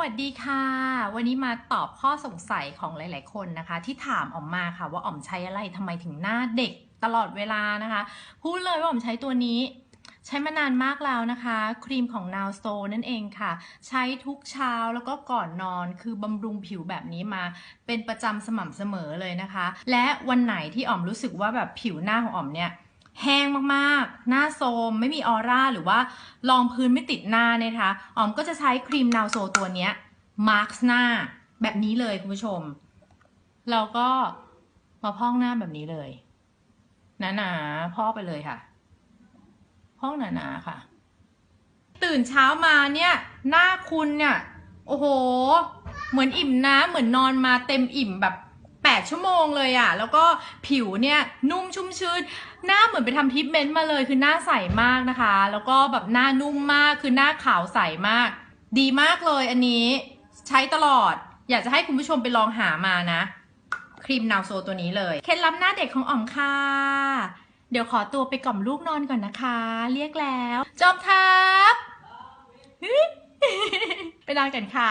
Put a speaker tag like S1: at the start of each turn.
S1: วัสดีค่ะ วันนี้มาตอบข้อสงสัยของหลาย ๆ คนนะคะ ที่ถามออมมาค่ะ ว่าอ๋อมใช้อะไรทำไมถึงหน้าเด็กตลอดเวลานะคะพูดเลยว่าอ๋อมใช้ตัวนี้ใช้มานานมากแล้วนะคะ ครีมของ Now So นั่นเองค่ะ ใช้ทุกเช้าแล้วก็ก่อนนอนคือบำรุงผิวแบบนี้มาเป็นประจำสม่ำเสมอเลยนะคะ และวันไหนที่อ๋อมรู้สึกว่าแบบผิวหน้าของอ๋อมเนี่ย แห้งมากๆ หน้าโทมไม่มีออร่าหรือว่ารองพื้นไม่ติดหน้าเนี่ยนะคะอ๋อมก็จะใช้ครีมนาวโซตัวนี้มาร์คหน้าแบบนี้เลยคุณผู้ชมแล้วก็มาพอกหน้าแบบนี้เลยหนาๆพอกไปเลยค่ะ พอกหนาๆค่ะ ตื่นเช้ามาเนี่ย หน้าคุณเนี่ย โอ้โห เหมือนอิ่มน้ำเหมือนนอนมาเต็มอิ่มแบบ 8 ชั่วโมงเลยอะแล้วก็ผิวเนี่ยนุ่มชุ่มชื้น หน้าเหมือนไปทำทรีทเมนต์มาเลยคือหน้าใสมากนะคะ แล้วก็แบบหน้านุ่มมากคือหน้าขาวใสมาก ดีมากเลยอันนี้ใช้ตลอด อยากจะให้คุณผู้ชมไปลองหามานะ ครีมนาวโซตัวนี้เลยเคล็ดลับหน้าเด็กของอ๋อมค่ะเดี๋ยวขอตัวไปกล่อมลูกนอนก่อนนะคะ เรียกแล้ว จอมทัพไปนอนกันค่ะ